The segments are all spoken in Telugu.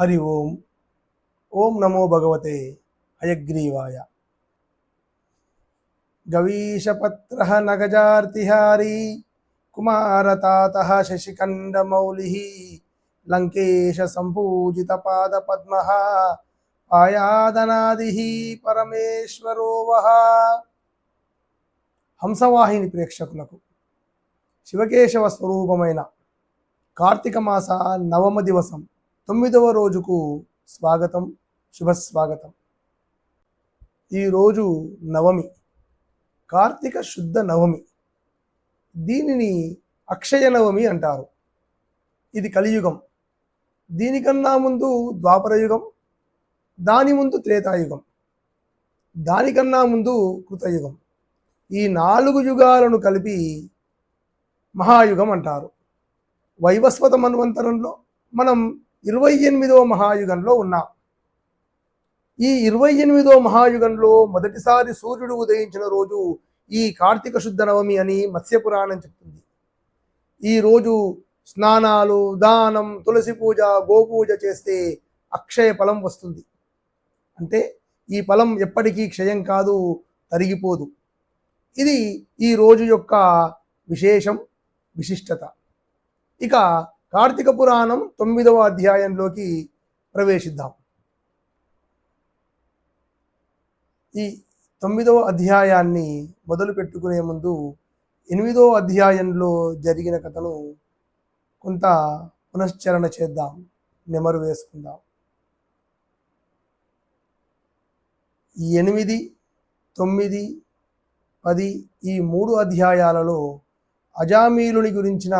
హరి ఓం. ఓం నమో భగవతే హయగ్రీవాయ. గవీషపత్ర నగజార్తిహారీ కుమారతాత శశిఖండమౌలి లంకేశ సంపూజిత పాద పద్మ ఆయాదనాది పరమేశ్వరో వహ హంసవాహిని ప్రేక్షకులకు శివకేశవ స్వరూపమైన కార్తీక మాస నవమ దివసం తొమ్మిదవ రోజుకు స్వాగతం శుభస్వాగతం. ఈరోజు నవమి కార్తీక శుద్ధ నవమి. దీనిని అక్షయ నవమి అంటారు. ఇది కలియుగం. దీనికన్నా ముందు ద్వాపరయుగం దాని ముందు త్రేతాయుగం దానికన్నా ముందు కృతయుగం. ఈ నాలుగు యుగాలను కలిపి మహాయుగం అంటారు. వైవస్వత మన్వంతరంలో మనం ఇరవై ఎనిమిదవ మహాయుగంలో ఉన్నాం. ఈ ఇరవై ఎనిమిదవ మహాయుగంలో మొదటిసారి సూర్యుడు ఉదయించిన రోజు ఈ కార్తీక శుద్ధ నవమి అని మత్స్యపురాణం చెప్తుంది. ఈ రోజు స్నానాలు దానం తులసి పూజ గోపూజ చేస్తే అక్షయ ఫలం వస్తుంది. అంటే ఈ ఫలం ఎప్పటికీ క్షయం కాదు తరిగిపోదు. ఇది ఈ రోజు యొక్క విశేషం విశిష్టత. ఇక కార్తీక పురాణం తొమ్మిదవ అధ్యాయంలోకి ప్రవేశిద్దాం. ఈ తొమ్మిదవ అధ్యాయాన్ని మొదలు పెట్టుకునే ముందు ఎనిమిదవ అధ్యాయంలో జరిగిన కథను కొంత పునశ్చరణ చేద్దాం నెమరు వేసుకుందాం. ఈ ఎనిమిది తొమ్మిది పది ఈ మూడు అధ్యాయాలలో అజామీలుని గురించిన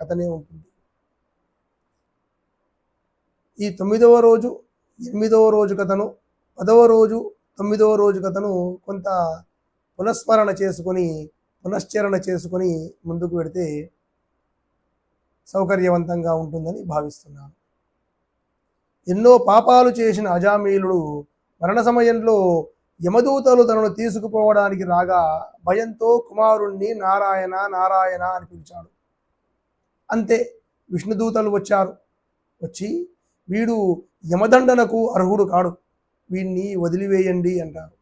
కథనే ఉంటుంది. ఈ తొమ్మిదవ రోజు ఎనిమిదవ రోజు కథను పదవ రోజు తొమ్మిదవ రోజు కథను కొంత పునఃస్మరణ చేసుకొని పునశ్చరణ చేసుకొని ముందుకు పెడితే సౌకర్యవంతంగా ఉంటుందని భావిస్తున్నాను. ఎన్నో పాపాలు చేసిన అజామీలుడు మరణ సమయంలో యమదూతలు తనను తీసుకుపోవడానికి రాగా భయంతో కుమారుణ్ణి నారాయణ నారాయణ అని పిలిచాడు. అంతే విష్ణుదూతలు వచ్చారు. వచ్చి వీడు యమదండనకు అర్హుడు కాడు. వీణ్ణి వదిలివేయండి అంటారు.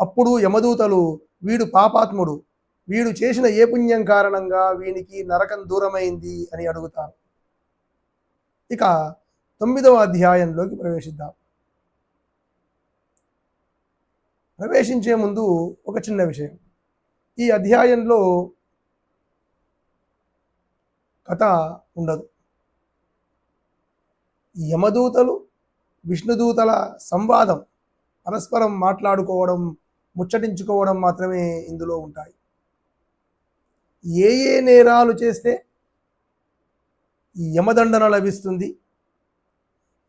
అప్పుడు యమదూతలు వీడు పాపాత్ముడు. వీడు చేసిన ఏ పుణ్యం కారణంగా వీనికి నరకం దూరమైంది అని అడుగుతారు. ఇక తొమ్మిదవ అధ్యాయంలోకి ప్రవేశిద్దాం. ప్రవేశించే ముందు ఒక చిన్న విషయం. ఈ అధ్యాయంలో కథ ఉండదు. యమదూతలు విష్ణుదూతల సంవాదం పరస్పరం మాట్లాడుకోవడం ముచ్చటించుకోవడం మాత్రమే ఇందులో ఉంటాయి. ఏ ఏ నేరాలు చేస్తే యమదండన లభిస్తుంది?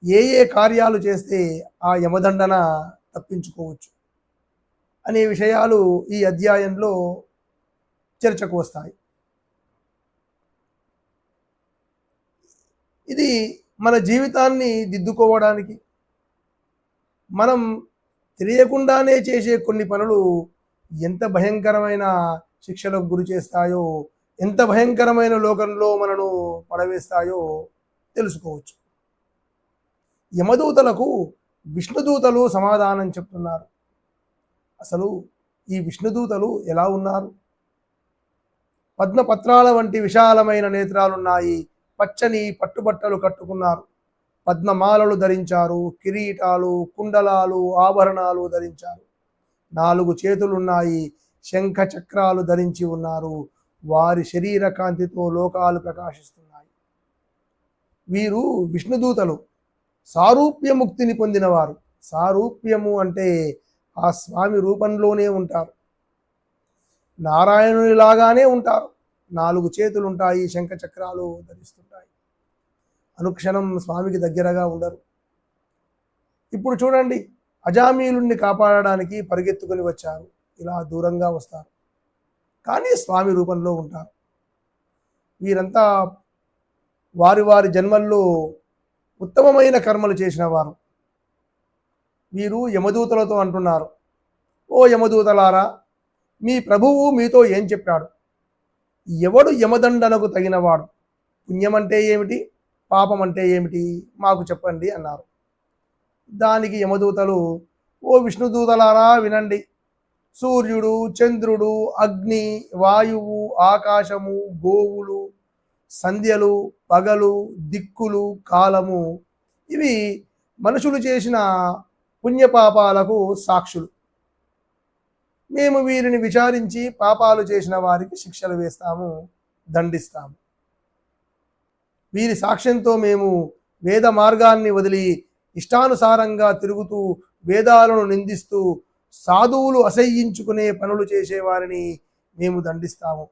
ఏ ఏ కార్యాలు చేస్తే ఆ యమదండన తప్పించుకోవచ్చు? అనే విషయాలు ఈ అధ్యాయంలో చర్చకు వస్తాయి. ఇది మన జీవితాన్ని దిద్దుకోవడానికి. మనం తెలియకుండానే చేసే కొన్ని పనులు ఎంత భయంకరమైన శిక్షలకు గురి చేస్తాయో ఎంత భయంకరమైన లోకంలో మనను పడవేస్తాయో తెలుసుకోవచ్చు. యమదూతలకు విష్ణుదూతలు సమాధానం చెప్తున్నారు. అసలు ఈ విష్ణుదూతలు ఎలా ఉన్నారు? పద్మపత్రాల వంటి విశాలమైన నేత్రాలున్నాయి. పచ్చని పట్టుబట్టలు కట్టుకున్నారు. పద్మమాలలు ధరించారు కిరీటాలు కుండలాలు ఆభరణాలు ధరించారు. నాలుగు చేతులున్నాయి శంఖ చక్రాలు ధరించి ఉన్నారు. వారి శరీర కాంతితో లోకాలు ప్రకాశిస్తున్నాయి. వీరు విష్ణుదూతలు సారూప్యముక్తిని పొందినవారు. సారూప్యము అంటే ఆ స్వామి రూపంలోనే ఉంటారు. నారాయణునిలాగానే ఉంటారు. నాలుగు చేతులు ఉంటాయి శంఖ చక్రాలు ధరిస్తుంటాయి. అనుక్షణం స్వామికి దగ్గరగా ఉండరు. ఇప్పుడు చూడండి అజామీలుణ్ణి కాపాడడానికి పరిగెత్తుకొని వచ్చారు. ఇలా దూరంగా వస్తారు. కానీ స్వామి రూపంలో ఉంటారు. వీరంతా వారి వారి జన్మల్లో ఉత్తమమైన కర్మలు చేసిన వారు. వీరు యమదూతలతో అంటున్నారు. ఓ యమదూతలారా మీ ప్రభువు మీతో ఏం చెప్పాడు? ఎవడు యమదండనకు తగినవాడు? పుణ్యం అంటే ఏమిటి? పాపం అంటే ఏమిటి? మాకు చెప్పండి అన్నారు. దానికి యమదూతలు ఓ విష్ణుదూతలారా వినండి. సూర్యుడు చంద్రుడు అగ్ని వాయువు ఆకాశము గోవులు సంధ్యలు పగలు దిక్కులు కాలము ఇవి మనుషులు చేసిన పుణ్యపాపాలకు సాక్షులు. మేము వీరిని విచారించి పాపాలు చేసిన వారికి శిక్షలు వేస్తాము దండిస్తాము. వీరి సాక్ష్యంతో మేము వేద మార్గాన్ని వదిలి ఇష్టానుసారంగా తిరుగుతూ వేదాలను నిందిస్తూ సాధువులు అసహ్యించుకునే పనులు చేసేవారిని మేము దండిస్తాము.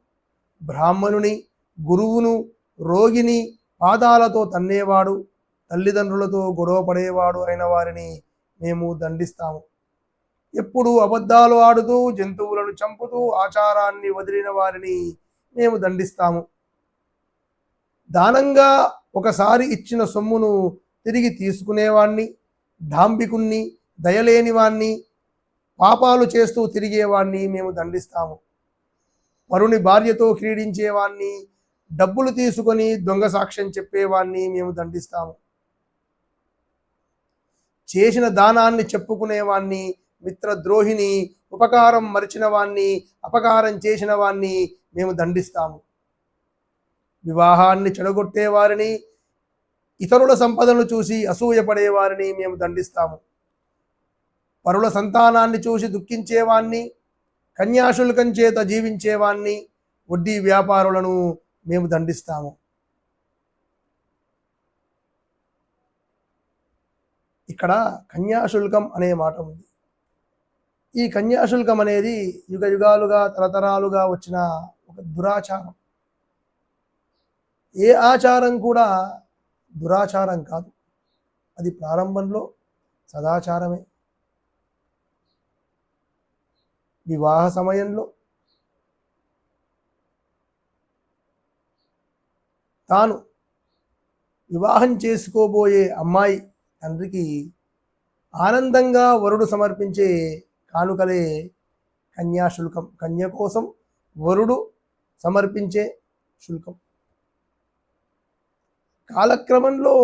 బ్రాహ్మణుని గురువును రోగిని పాదాలతో తన్నేవాడు తల్లిదండ్రులతో గొడవ పడేవాడు అయిన వారిని మేము దండిస్తాము. ఎప్పుడు అబద్ధాలు ఆడుతూ జంతువులను చంపుతూ ఆచారాన్ని వదిలిన వారిని మేము దండిస్తాము. దానంగా ఒకసారి ఇచ్చిన సొమ్మును తిరిగి తీసుకునేవాణ్ణి డాంబికుణ్ణి దయలేని వాణ్ణి పాపాలు చేస్తూ తిరిగేవాణ్ణి మేము దండిస్తాము. వరుని భార్యతో క్రీడించేవాణ్ణి డబ్బులు తీసుకొని దొంగ సాక్ష్యం చెప్పేవాణ్ణి మేము దండిస్తాము. చేసిన దానాన్ని చెప్పుకునేవాణ్ణి మిత్రద్రోహిని ఉపకారం మరిచిన వాణ్ణి అపకారం చేసిన వాణ్ణి మేము దండిస్తాము. వివాహాన్ని చెడగొట్టే వారిని ఇతరుల సంపదను చూసి అసూయపడేవారిని మేము దండిస్తాము. పరుల సంతానాన్ని చూసి దుఃఖించేవాణ్ణి కన్యాశుల్కం చేత జీవించేవాణ్ణి వడ్డీ వ్యాపారులను మేము దండిస్తాము. ఇక్కడ కన్యాశుల్కం అనే మాట ఉంది. ఈ కన్యాశుల్కం అనేది యుగ యుగాలుగా తరతరాలుగా వచ్చిన ఒక దురాచారం. ఏ ఆచారం కూడా దురాచారం కాదు. అది ప్రారంభంలో సదాచారమే. వివాహ సమయంలో తాను వివాహం చేసుకోబోయే అమ్మాయి తండ్రికి ఆనందంగా వరుడు సమర్పించే కానుకలే కన్యాశుల్కం. కన్య కోసం వరుడు సమర్పించే శుల్కం. కాలక్రమంలో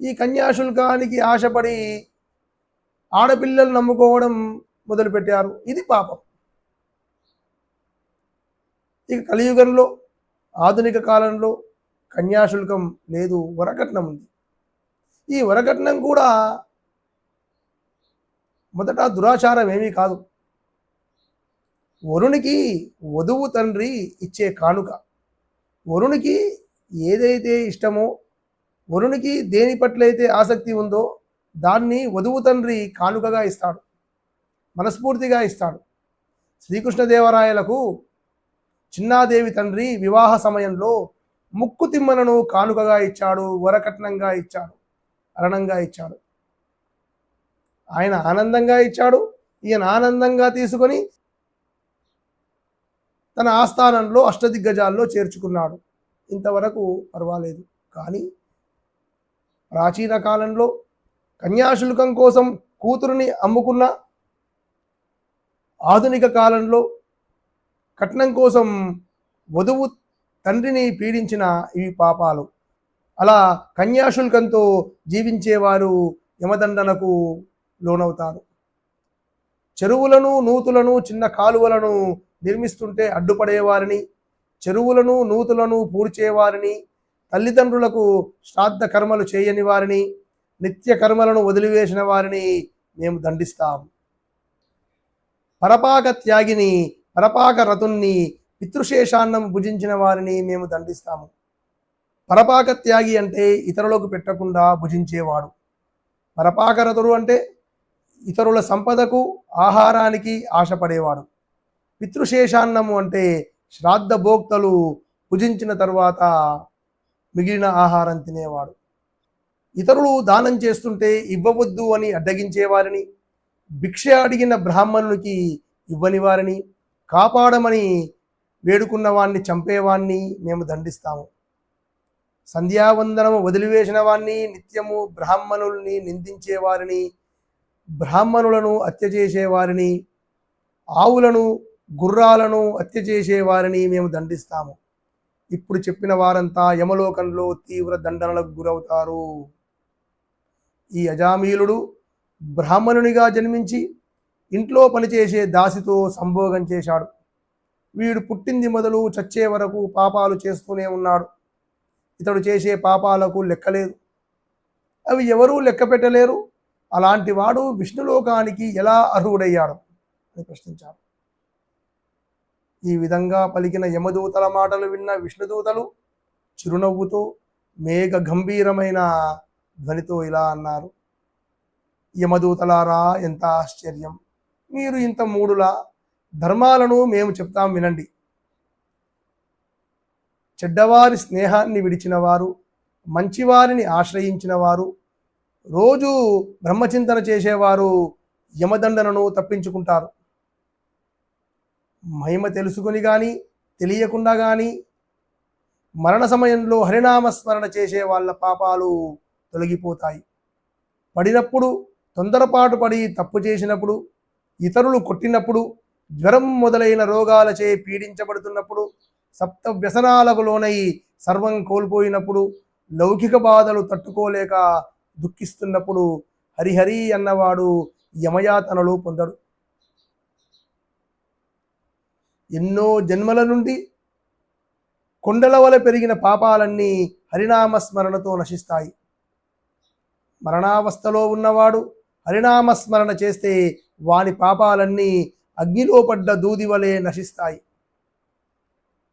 ఈ కన్యాశుల్కానికి ఆశపడి ఆడపిల్లలు నమ్ముకోవడం మొదలుపెట్టారు. ఇది పాపం. ఇక కలియుగంలో ఆధునిక కాలంలో కన్యాశుల్కం లేదు వరకట్నం ఉంది. ఈ వరకట్నం కూడా మొదట దురాచారం ఏమీ కాదు. వరునికి వధువు తండ్రి ఇచ్చే కానుక. వరునికి ఏదైతే ఇష్టమో వరునికి దేని పట్ల అయితే ఆసక్తి ఉందో దాన్ని వధువు తండ్రి కానుకగా ఇస్తాడు. మనస్ఫూర్తిగా ఇస్తాడు. శ్రీకృష్ణదేవరాయలకు చిన్నాదేవి తండ్రి వివాహ సమయంలో ముక్కు తిమ్మలను కానుకగా ఇచ్చాడు వరకట్నంగా ఇచ్చాడు అరణంగా ఇచ్చాడు. ఆయన ఆనందంగా ఇచ్చాడు. ఈయన ఆనందంగా తీసుకొని తన ఆస్థానంలో అష్టదిగ్గజాల్లో చేర్చుకున్నాడు. ఇంతవరకు పర్వాలేదు. కానీ ప్రాచీన కాలంలో కన్యాశుల్కం కోసం కూతురుని అమ్ముకున్న ఆధునిక కాలంలో కట్నం కోసం వధువు తండ్రిని పీడించిన ఇవి పాపాలు. అలా కన్యాశుల్కంతో జీవించేవారు యమదండనకు లోనవుతారు. చెరువులను నూతులను చిన్న కాలువలను నిర్మిస్తుంటే అడ్డుపడేవారిని చెరువులను నూతులను పూడ్చేవారిని తల్లిదండ్రులకు శ్రాద్ధ కర్మలు చేయని వారిని నిత్య కర్మలను వదిలివేసిన వారిని మేము దండిస్తాం. పరపాక త్యాగిని పరపాక రతుణ్ణి పితృశేషాన్నం భుజించిన వారిని మేము దండిస్తాము. పరపాక త్యాగి అంటే ఇతరులకు పెట్టకుండా భుజించేవాడు. పరపాకరతుడు అంటే ఇతరుల సంపదకు ఆహారానికి ఆశపడేవాడు. పితృశేషాన్నము అంటే శ్రాద్ధ భోక్తలు భుజించిన తర్వాత మిగిలిన ఆహారం తినేవాడు. ఇతరులు దానం చేస్తుంటే ఇవ్వవద్దు అని అడ్డగించేవారిని. భిక్ష అడిగిన బ్రాహ్మణునికి ఇవ్వని వారిని కాపాడమని వేడుకున్న వాణ్ణి చంపేవాణ్ణి మేము దండిస్తాము. సంధ్యావందనము వదిలివేసిన వాణ్ణి నిత్యము బ్రాహ్మణుల్ని నిందించేవారిని బ్రాహ్మణులను హత్య చేసేవారిని ఆవులను గుర్రాలను హత్య చేసేవారిని మేము దండిస్తాము. ఇప్పుడు చెప్పిన వారంతా యమలోకంలో తీవ్ర దండనలకు గురవుతారు. ఈ అజామీలుడు బ్రాహ్మణునిగా జన్మించి ఇంట్లో పనిచేసే దాసితో సంభోగం చేశాడు. వీడు పుట్టింది మొదలు చచ్చే వరకు పాపాలు చేస్తూనే ఉన్నాడు. ఇతడు చేసే పాపాలకు లెక్కలేదు. అవి ఎవరూ లెక్క పెట్టలేరు. అలాంటి వాడు విష్ణులోకానికి ఎలా అర్హుడయ్యాడు అని ప్రశ్నించాడు ఈ విధంగా పలికిన యమదూతల మాటలు విన్న విష్ణుదూతలు చిరునవ్వుతో మేఘ గంభీరమైన ధ్వనితో ఇలా అన్నారు యమదూతలారా ఎంత ఆశ్చర్యం! మీరు ఇంత మూడులా ధర్మాలను మేము చెప్తాం వినండి. చెడ్డవారి స్నేహాన్ని విడిచిన వారు మంచివారిని ఆశ్రయించిన వారు రోజు బ్రహ్మచింతన చేసేవారు యమదండనను తప్పించుకుంటారు. మహిమ తెలుసుకుని కానీ తెలియకుండా కానీ మరణ సమయంలో హరినామస్మరణ చేసే వాళ్ళ పాపాలు తొలగిపోతాయి. పడినప్పుడు తొందరపాటు పడి తప్పు చేసినప్పుడు ఇతరులు కొట్టినప్పుడు జ్వరం మొదలైన రోగాలచే పీడించబడుతున్నప్పుడు సప్త వ్యసనాలకు లోనై సర్వం కోల్పోయినప్పుడు లౌకిక బాధలు తట్టుకోలేక దుఃఖిస్తున్నప్పుడు హరిహరి అన్నవాడు యమయాతనలో పొందడు. ఎన్నో జన్మల నుండి కొండల వల పెరిగిన పాపాలన్నీ హరినామస్మరణతో నశిస్తాయి. మరణావస్థలో ఉన్నవాడు హరినామస్మరణ చేస్తే వాని పాపాలన్నీ అగ్నిలో పడ్డ దూది వలె నశిస్తాయి.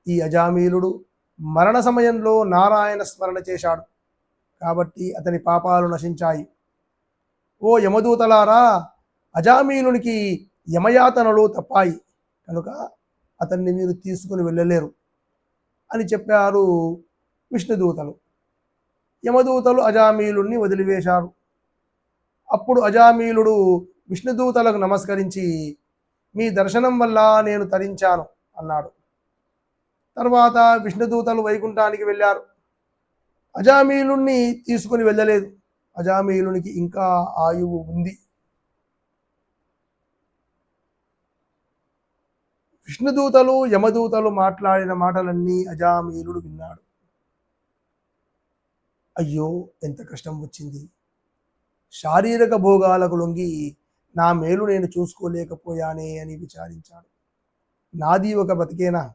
ఈ అజామీలుడు మరణ సమయంలో నారాయణ స్మరణ చేశాడు. కాబట్టి అతని పాపాలు నశించాయి. ఓ యమదూతలారా అజామీలునికి యమయాతనలు తప్పాయి. కనుక అతన్ని మీరు తీసుకుని వెళ్ళలేరు అని చెప్పారు విష్ణుదూతలు. యమదూతలు అజామీలుణ్ణి వదిలివేశారు. అప్పుడు అజామీలుడు విష్ణుదూతలకు నమస్కరించి మీ దర్శనం వల్ల నేను తరించాను అన్నాడు. తర్వాత విష్ణుదూతలు వైకుంఠానికి వెళ్ళారు. అజామీలుణ్ణి తీసుకుని వెళ్ళలేదు. అజామీలునికి ఇంకా ఆయువు ఉంది. విష్ణుదూతలు యమదూతలు మాట్లాడిన మాటలన్నీ అజామీలుడు విన్నాడు. అయ్యో ఎంత కష్టం వచ్చింది. శారీరక భోగాలకు లొంగి నా మేలు నేను చూసుకోలేకపోయానే అని విచారించాడు. నాది ఒక బతికేనా?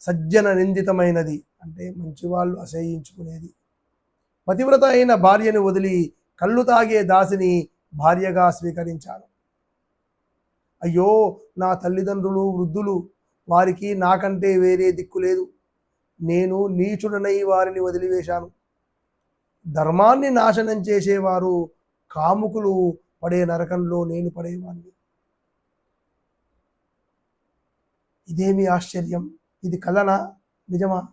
సజ్జన నిందితమైనది అంటే మంచివాళ్ళు అసహ్యించుకునేది. పతివ్రత అయిన భార్యను వదిలి కళ్ళు తాగే దాసిని భార్యగా స్వీకరించాను. అయ్యో నా తల్లిదండ్రులు వృద్ధులు వారికి నాకంటే వేరే దిక్కు లేదు. నేను నీచుడనై వారిని వదిలివేశాను. ధర్మాన్ని నాశనం చేసేవారు కాముకులు పడే నరకంలో నేను పడేవాడిని ఇదేమి ఆశ్చర్యం? ఇది కలనా? నిజమా?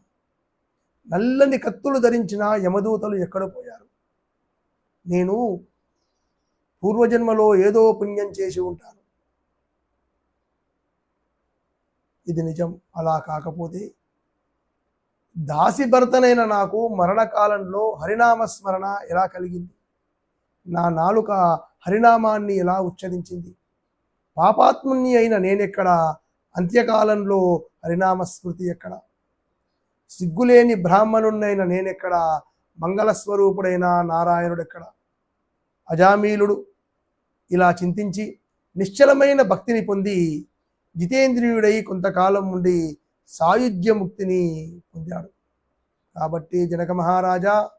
నల్లని కత్తులు ధరించిన యమదూతలు ఎక్కడ పోయారు? నేను పూర్వజన్మలో ఏదో పుణ్యం చేసి ఉంటాను. ఇది నిజం. అలా కాకపోతే దాసి భర్తనైన నాకు మరణకాలంలో హరినామస్మరణ ఎలా కలిగింది? నా నాలుక హరినామాన్ని ఎలా ఉచ్చరించింది? పాపాత్ముని అయిన నేనెక్కడ? అంత్యకాలంలో హరినామస్మృతి ఎక్కడ? సిగ్గులేని బ్రాహ్మణున్నైన నేనెక్కడ మంగళస్వరూపుడైన నారాయణుడెక్కడ? అజామీలుడు ఇలా చింతించి నిశ్చలమైన భక్తిని పొంది జితేంద్రియుడై కొంతకాలం ఉండి సాయుధ్యముక్తిని పొందాడు. కాబట్టి జనక మహారాజా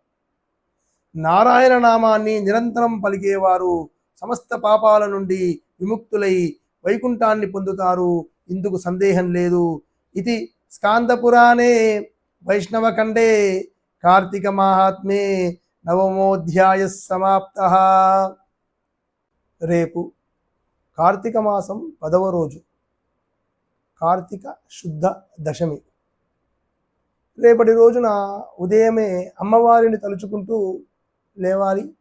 నారాయణ నామాన్ని నిరంతరం పలికేవారు సమస్త పాపాల నుండి విముక్తులై వైకుంఠాన్ని పొందుతారు. ఇందుకు సందేహం లేదు. ఇది స్కాందపురాణే వైష్ణవఖండే కార్తీక మహాత్మే నవమోధ్యాయ సమాప్త రేపు కార్తీక మాసం పదవ రోజు కార్తీక శుద్ధ దశమి రేపటి రోజున ఉదయమే అమ్మవారిని తలుచుకుంటూ లేవాలి.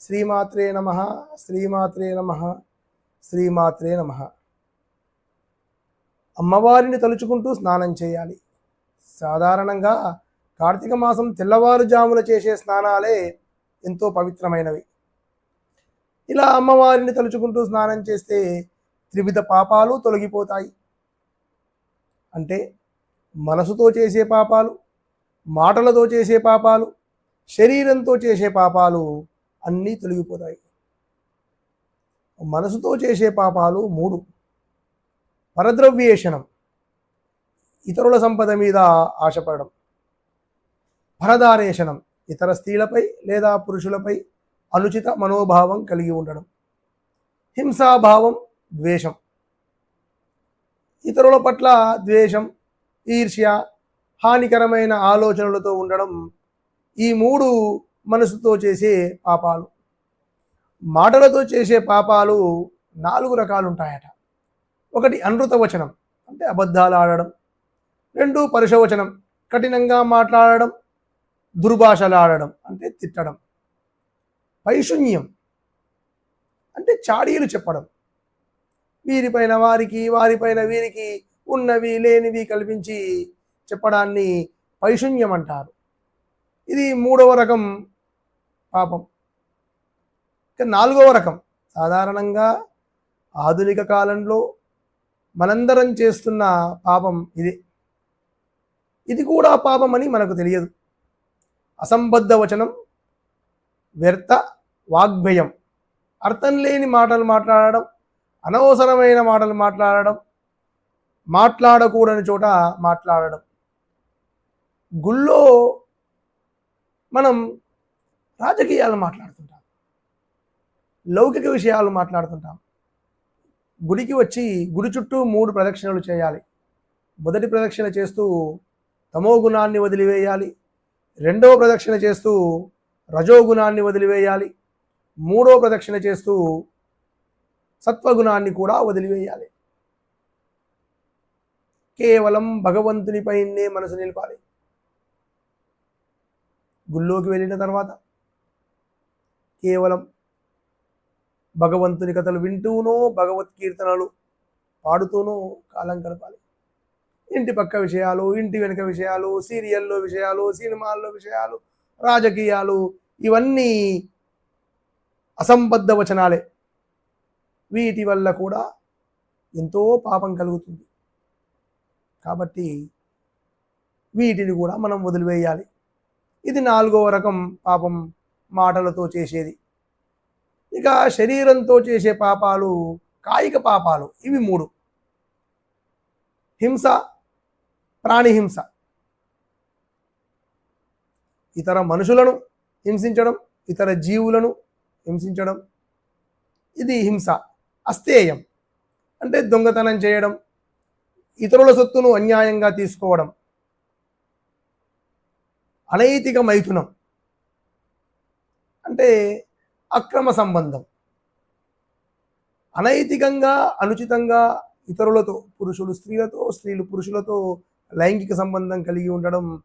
శ్రీమాత్రే నమ శ్రీమాత్రే నమ శ్రీమాత్రే నమ. అమ్మవారిని తలుచుకుంటూ స్నానం చేయాలి. సాధారణంగా కార్తీక మాసం తెల్లవారుజామున చేసే స్నానాలే ఎంతో పవిత్రమైనవి. ఇలా అమ్మవారిని తలుచుకుంటూ స్నానం చేస్తే త్రివిధ పాపాలు తొలగిపోతాయి. అంటే మనసుతో చేసే పాపాలు మాటలతో చేసే పాపాలు శరీరంతో చేసే పాపాలు అన్నీ తొలగిపోతాయి. మనసుతో చేసే పాపాలు మూడు. పరద్రవ్యేషణం. ఇతరుల సంపద మీద ఆశపడడం. పరదారేషణం ఇతర స్త్రీలపై లేదా పురుషులపై అనుచిత మనోభావం కలిగి ఉండడం. హింసాభావం ద్వేషం. ఇతరుల పట్ల ద్వేషం ఈర్ష్య హానికరమైన ఆలోచనలతో ఉండడం ఈ మూడు మనసుతో చేసే పాపాలు. మాటలతో చేసే పాపాలు నాలుగు రకాలు ఉంటాయట ఒకటి అనృత వచనం అంటే అబద్ధాలు ఆడడం. రెండు పరిశోచనం కఠినంగా మాట్లాడడం దుర్భాషలాడడం అంటే తిట్టడం. పైశూన్యం అంటే చాడీలు చెప్పడం. వీరిపైన వారికి వారిపైన వీరికి ఉన్నవి లేనివి కల్పించి చెప్పడాన్ని పైశూన్యం అంటారు. ఇది మూడవ రకం పాపం. ఇక నాలుగవ రకం. సాధారణంగా ఆధునిక కాలంలో మనందరం చేస్తున్న పాపం ఇదే. ఇది కూడా పాపం అని మనకు తెలియదు. అసంబద్ధ వచనం వ్యర్థ వాగ్భయం. అర్థం లేని మాటలు మాట్లాడడం అనవసరమైన మాటలు మాట్లాడడం మాట్లాడకూడని చోట మాట్లాడడం. గుళ్ళో మనం రాజకీయాలు మాట్లాడుతుంటాం. లౌకిక విషయాలు మాట్లాడుతుంటాం. గుడికి వచ్చి గుడి చుట్టూ మూడు ప్రదక్షిణలు చేయాలి. మొదటి ప్రదక్షిణ చేస్తూ తమో గుణాన్ని వదిలివేయాలి. రెండవ ప్రదక్షిణ చేస్తూ రజోగుణాన్ని వదిలివేయాలి. మూడో ప్రదక్షిణ చేస్తూ సత్వగుణాన్ని కూడా వదిలివేయాలి. కేవలం భగవంతునిపైనే మనసు నిలపాలి. గుళ్ళోకి వెళ్ళిన తర్వాత కేవలం భగవంతుని కథలు వింటూనో భగవద్కీర్తనలు పాడుతూనో కాలం గడపాలి. ఇంటి పక్క విషయాలు ఇంటి వెనుక విషయాలు సీరియల్లో విషయాలు సినిమాల్లో విషయాలు రాజకీయాలు ఇవన్నీ అసంబద్ధ వచనాలే. వీటి వల్ల కూడా ఎంతో పాపం కలుగుతుంది. కాబట్టి వీటిని కూడా మనం వదిలివేయాలి. ఇది నాలుగవ రకం పాపం మాటలతో చేసేది. ఇక శరీరంతో చేసే పాపాలు కాయిక పాపాలు ఇవి మూడు. హింస ప్రాణిహింస. ఇతర మనుషులను హింసించడం ఇతర జీవులను హింసించడం ఇది హింస అస్థేయం. అంటే దొంగతనం చేయడం ఇతరుల సొత్తును అన్యాయంగా తీసుకోవడం. అనైతిక మైథునం. అంటే అక్రమ సంబంధం. అనైతికంగా అనుచితంగా ఇతరులతో పురుషులు స్త్రీలతో స్త్రీలు పురుషులతో లైంగిక సంబంధం కలిగి ఉండడం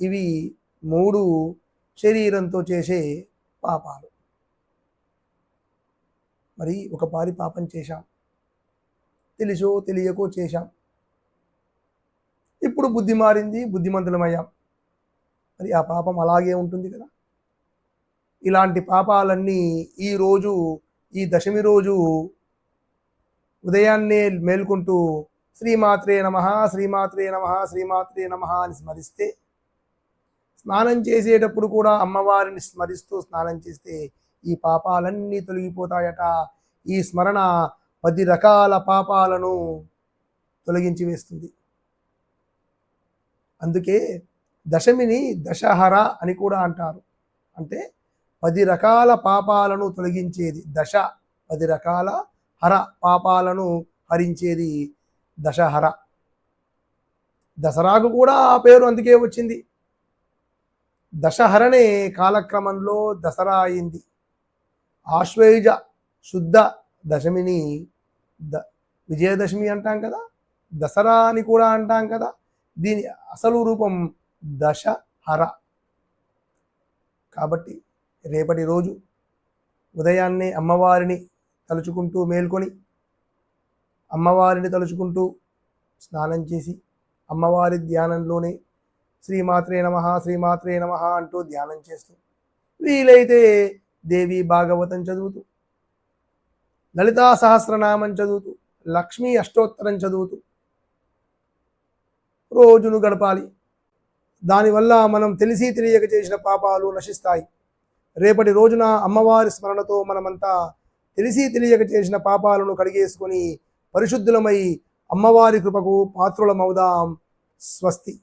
ఇవి మూడు శరీరంతో చేసే పాపాలు. మరి ఒక పారి పాపం చేశాం. తెలుసో తెలియకో చేశాం. ఇప్పుడు బుద్ధి మారింది బుద్ధిమంతులమయ్యాం. మరి ఆ పాపం అలాగే ఉంటుంది కదా? ఇలాంటి పాపాలన్నీ ఈ రోజు ఈ దశమి రోజు ఉదయాన్నే మేల్కొంటూ శ్రీమాత్రే నమ శ్రీమాత్రే నమ శ్రీమాత్రే నమ అని స్మరిస్తే స్నానం చేసేటప్పుడు కూడా అమ్మవారిని స్మరిస్తూ స్నానం చేస్తే ఈ పాపాలన్నీ తొలగిపోతాయట. ఈ స్మరణ పది రకాల పాపాలను తొలగించి వేస్తుంది. అందుకే దశమిని దశహర అని కూడా అంటారు. అంటే పది రకాల పాపాలను తొలగించేది దశ పది రకాల హర పాపాలను హరించేది దశహర. దసరాకు కూడా ఆ పేరు అందుకే వచ్చింది. దశహరనే కాలక్రమంలో దసరా అయింది. ఆశ్వేయుజ శుద్ధ దశమిని ద విజయదశమి అంటాం కదా దసరా అని కూడా అంటాం కదా దీని అసలు రూపం దశహర. కాబట్టి రేపటి రోజు ఉదయాన్నే అమ్మవారిని తలుచుకుంటూ మేల్కొని అమ్మవారిని తలుచుకుంటూ స్నానం చేసి అమ్మవారి ధ్యానంలోనే శ్రీమాత్రే నమ శ్రీమాత్రే నమ అంటూ ధ్యానం చేస్తూ వీలైతే దేవి భాగవతం చదువుతూ లలితా సహస్రనామం చదువుతూ లక్ష్మీ అష్టోత్తరం చదువుతూ రోజును గడపాలి. దానివల్ల మనం తెలిసి తెలియక చేసిన పాపాలు నశిస్తాయి. రేపటి రోజున అమ్మవారి స్మరణతో మనమంతా తెలిసి తెలియక చేసిన పాపాలను కడిగేసుకొని పరిశుద్ధులమై అమ్మవారి కృపకు పాత్రులమవుదాం. స్వస్తి.